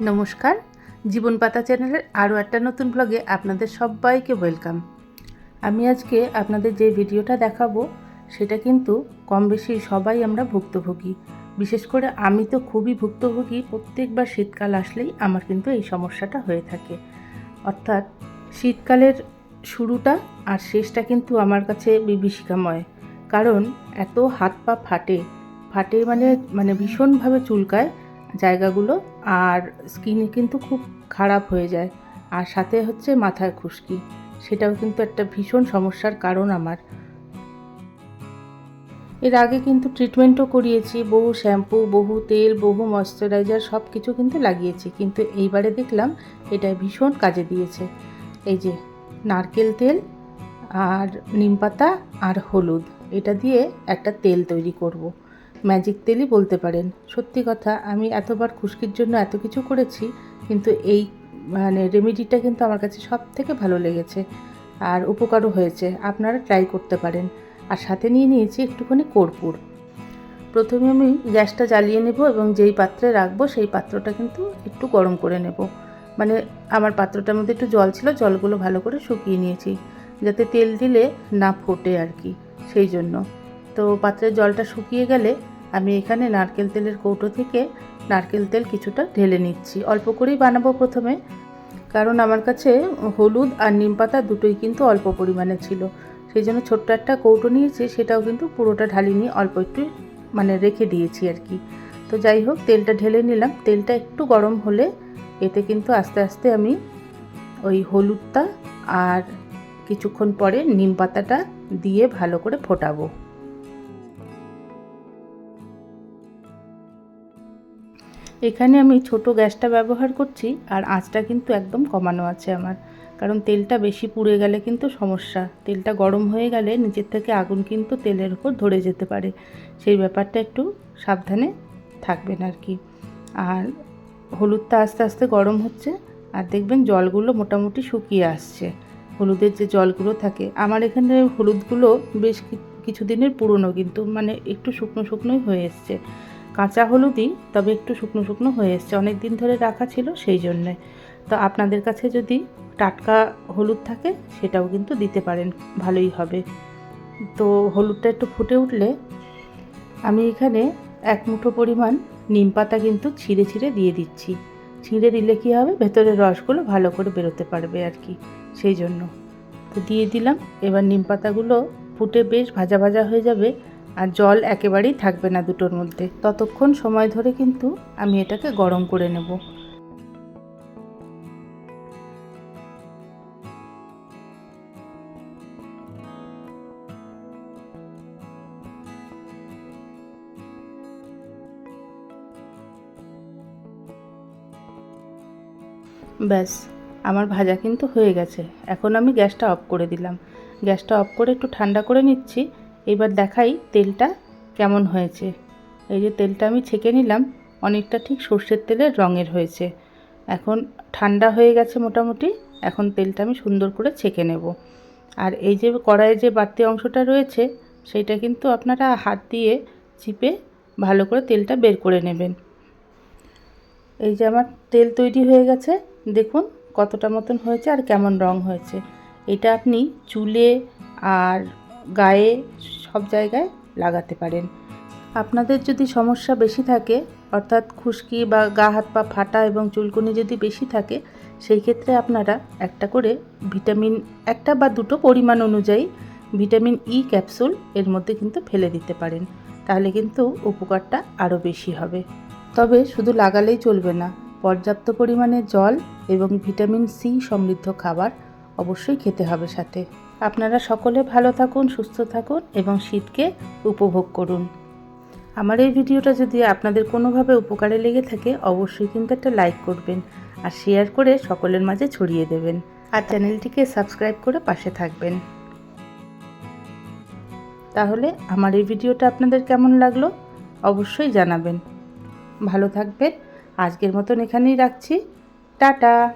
নমস্কার। জীবন পাতা চ্যানেলের আরও একটা নতুন ব্লগে আপনাদের সবাইকে ওয়েলকাম আমি আজকে আপনাদের যে ভিডিওটা দেখাবো, সেটা কিন্তু কম বেশি সবাই আমরা ভুক্তভোগী। বিশেষ করে আমি তো খুবই ভুক্তভোগী, প্রত্যেকবার শীতকাল আসলেই আমার কিন্তু এই সমস্যাটা হয়ে থাকে। অর্থাৎ শীতকালের শুরুটা আর শেষটা কিন্তু আমার কাছে বিভীষিকাময়। কারণ এত হাত পা ফাটে ফাটে মানে মানে ভীষণভাবে চুলকায় জায়গাগুলো আর স্কিন কিন্তু খুব খারাপ হয়ে যায়। আর সাথে হচ্ছে মাথায় খুশকি। সেটাও কিন্তু একটা ভীষণ সমস্যার কারণ আমার। এর আগে কিন্তু ট্রিটমেন্টও করিয়েছি, বহু শ্যাম্পু বহু তেল, বহু ময়শ্চারাইজার সব কিছু কিন্তু লাগিয়েছি। কিন্তু এইবারে দেখলাম এটা ভীষণ কাজে দিয়েছে। এই যে নারকেল তেল আর নিমপাতা আর হলুদ, এটা দিয়ে একটা তেল তৈরি করব। ম্যাজিক তেলই বলতে পারেন। সত্যি কথা, আমি এতবার খুশকির জন্য এত কিছু করেছি, কিন্তু এই মানে রেমেডিটা কিন্তু আমার কাছে সব থেকে ভালো লেগেছে আর উপকারও হয়েছে। আপনারা ট্রাই করতে পারেন। আর সাথে নিয়ে নিয়েছি একটুখানি কর্পূর। প্রথমে আমি গ্যাসটা জ্বালিয়ে নেব এবং যেই পাত্রে রাখব সেই পাত্রটা কিন্তু একটু গরম করে নেব। মানে আমার পাত্রটার মধ্যে একটু জল ছিল, জলগুলো ভালো করে শুকিয়ে নিয়েছি, যাতে তেল দিলে না ফোটে আর কি, সেই জন্য। তো পাত্রের জলটা শুকিয়ে গেলে আমি এখানে নারকেল তেলের কৌটো থেকে নারকেল তেল কিছুটা ঢেলে নিচ্ছি। অল্প করেই বানাবো প্রথমে, কারণ আমার কাছে হলুদ আর নিম পাতা দুটোই কিন্তু অল্প পরিমাণে ছিল। সেই জন্য ছোট্ট একটা কৌটো নিয়েছি, সেটাও কিন্তু পুরোটা ঢালিনি অল্প একটু মানে রেখে দিয়েছি আর কি। তো যাই হোক, তেলটা ঢেলে নিলাম। তেলটা একটু গরম হলে এতে কিন্তু আস্তে আস্তে আমি ওই হলুদটা আর কিছুক্ষণ পরে নিম পাতাটা দিয়ে ভালো করে ফোটাবো। এখানে আমি ছোট গ্যাসটা ব্যবহার করছি আর আঁচটা কিন্তু একদম কমানো আছে আমার। কারণ তেলটা বেশি পুড়ে গেলে কিন্তু সমস্যা। তেলটা গরম হয়ে গেলে নিচের থেকে আগুন কিন্তু তেলের উপর ধরে যেতে পারে। সেই ব্যাপারটা একটু সাবধানে থাকবেন আর কি। আর হলুদটা আস্তে আস্তে গরম হচ্ছে আর দেখবেন জলগুলো মোটামুটি শুকিয়ে আসছে। হলুদের যে জলগুলো থাকে, আমার এখানে হলুদগুলো বেশ কিছুদিনের পুরনো কিন্তু মানে একটু শুকনো শুকনোই হয়ে এসছে। কাঁচা হলুদই, তবে একটু শুকনো শুকনো হয়ে এসছে। অনেক দিন ধরে রাখা ছিল সেই জন্যে। তো আপনাদের কাছে যদি টাটকা হলুদ থাকে, সেটাও কিন্তু দিতে পারেন। ভালোই হবে। তো হলুদটা একটু ফুটে উঠলে, আমি এখানে এক মুঠো পরিমাণ নিম পাতা কিন্তু ছিঁড়ে ছিঁড়ে দিয়ে দিচ্ছি। ছিঁড়ে দিলে কী হবে? ভেতরের রসগুলো ভালো করে বেরোতে পারবে আর কি, সেই জন্য। তো দিয়ে দিলাম। এবার নিম পাতাগুলো ফুটে বেশ ভাজা ভাজা হয়ে যাবে। আর জল একেবারেই থাকবে না দুটোর মধ্যে। ততক্ষণ সময় ধরে কিন্তু আমি এটাকে গরম করে নেব। ব্যাস, আমার ভাজা কিন্তু হয়ে গেছে। এখন আমি গ্যাসটা অফ করে দিলাম। গ্যাসটা অফ করে একটু ঠান্ডা করে নিচ্ছি। এবার দেখাই তেলটা কেমন হয়েছে। এই যে তেলটা আমি ছেঁকে নিলাম, অনেকটা ঠিক সর্ষের তেলের রঙের হয়েছে। এখন ঠান্ডা হয়ে গেছে মোটামুটি, এখন তেলটা আমি সুন্দর করে ছেঁকে নেব। আর এই যে কড়াইয়ে যে বাড়তি অংশটা রয়েছে সেইটা কিন্তু আপনারা হাত দিয়ে চিপে ভালো করে তেলটা বের করে নেবেন। এই যে আমার তেল তৈরি হয়ে গেছে, দেখুন কতটা মতন হয়েছে আর কেমন রং হয়েছে। এটা আপনি চুলে আর গায়ে সব জায়গায় লাগাতে পারেন। আপনাদের যদি সমস্যা বেশি থাকে, অর্থাৎ খুশকি বা গা হাত পা ফাটা এবং চুলকুনি যদি বেশি থাকে, সেই ক্ষেত্রে আপনারা একটা করে ভিটামিন একটা বা দুটো পরিমাণ অনুযায়ী ভিটামিন ই ক্যাপসুল এর মধ্যে কিন্তু ফেলে দিতে পারেন। তাহলে কিন্তু উপকারটা আরও বেশি হবে। তবে শুধু লাগালেই চলবে না, পর্যাপ্ত পরিমাণে জল এবং ভিটামিন সি সমৃদ্ধ খাবার অবশ্যই খেতে হবে সাথে। আপনারা সকলে ভালো থাকুন, সুস্থ থাকুন এবং শীতকে উপভোগ করুন। আমার এই ভিডিওটা যদি আপনাদের কোনোভাবে উপকারে লেগে থাকে, অবশ্যই কিন্তু একটা লাইক করবেন আর শেয়ার করে সকলের মাঝে ছড়িয়ে দেবেন। আর চ্যানেলটিকে সাবস্ক্রাইব করে পাশে থাকবেন। তাহলে আমার এই ভিডিওটা আপনাদের কেমন লাগল? অবশ্যই জানাবেন। ভালো থাকবেন। আজকের মতন এখানেই রাখছি। টাটা!